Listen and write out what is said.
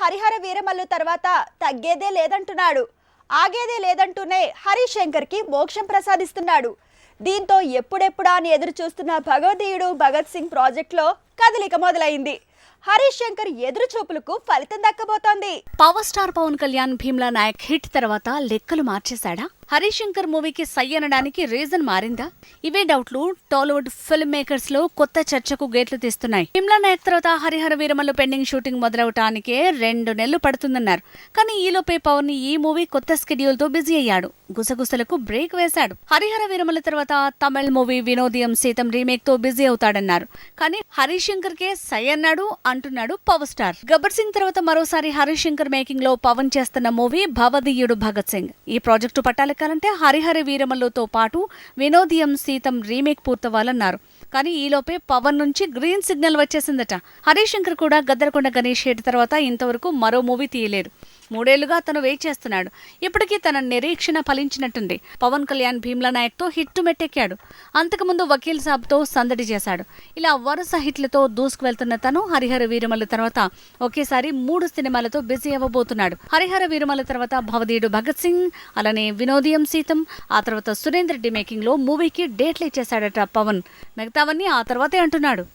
హరిహర వీరమల్లు తర్వాత తగ్గేదే లేదంటున్నాడు. ఆగేదే లేదంటూనే హరీష్ శంకర్కి మోక్షం ప్రసాదిస్తున్నాడు. దీంతో ఎప్పుడెప్పుడా అని ఎదురు చూస్తున్న భగవదీయుడు భగత్ సింగ్ ప్రాజెక్టులో కదలిక మొదలైంది. హరీష్ శంకర్ ఎదురు చూపులకు ఫలితం దక్కబోతోంది. Power star Pawan Kalyan Bheemla Nayak hit తర్వాత లెక్కలు మార్చేశాడా? హరిశంకర్ మూవీకి సై అనడానికి రీజన్ మారిందా? ఇవే డౌట్లు టాలీవుడ్ ఫిల్మ్ మేకర్స్లో కొత్త చర్చకు గేట్లు తీస్తున్నాయి. భీమ్లా నాయక్ తర్వాత హరిహర వీరమల్లు పెండింగ్ షూటింగ్ మొదలవటానికే రెండు నెలలు పడుతుందన్నారు. కానీ ఈలోపే పవన్ ఈ మూవీ కొత్త స్కెడ్యూల్తో బిజీ అయ్యాడు. గుసగుసలకు బ్రేక్ వేశాడు. హరిహర వీరమల తర్వాత తమిళ్ మూవీ వినోదయం సీతం రీమేక్తో బిజీ అవుతాడన్నారు. కానీ హరిశంకర్ శంకర్ కే సై అన్నాడు అంటున్నాడు పవర్ స్టార్. గబ్బర్ సింగ్ తర్వాత మరోసారి హరిశంకర్ శంకర్ మేకింగ్లో పవన్ చేస్తున్న మూవీ భవదీయుడు భగత్ సింగ్. ఈ ప్రాజెక్టు పట్టాలెక్కాలంటే హరిహర వీరమల్లుతో పాటు వినోదియం సీతం రీమేక్ పూర్తవ్వాలన్నారు. కానీ ఈలోపే పవన్ నుంచి గ్రీన్ సిగ్నల్ వచ్చేసిందట. హరిశంకర్ కూడా గద్దరకొండ గణేష్ హేట్ తర్వాత ఇంతవరకు మరో మూవీ తీయలేరు మూడేళ్ళుగా తను వెయిట్ చేస్తున్నాడు. ఇప్పటికీ తన నిరీక్షణ ఫలించినట్టుంది. పవన్ కళ్యాణ్ భీమ్లా నాయక్తో హిట్టు మెట్టెక్కాడు. అంతకుముందు వకీల్ సాబ్తో సందడి చేశాడు. ఇలా వరుస హిట్లతో దూసుకు వెళ్తున్న తను హరిహర వీరమల తర్వాత ఒకేసారి మూడు సినిమాలతో బిజీ అవ్వబోతున్నాడు. హరిహర వీరమల తర్వాత భవదీయుడు భగత్ సింగ్ అలానే వినోదయం సీతం ఆ తర్వాత సురేంద్ర రెడ్డి మేకింగ్లో మూవీకి డేట్లు ఇచ్చేశాడట పవన్. మిగతావన్నీ ఆ తర్వాతే అంటున్నాడు.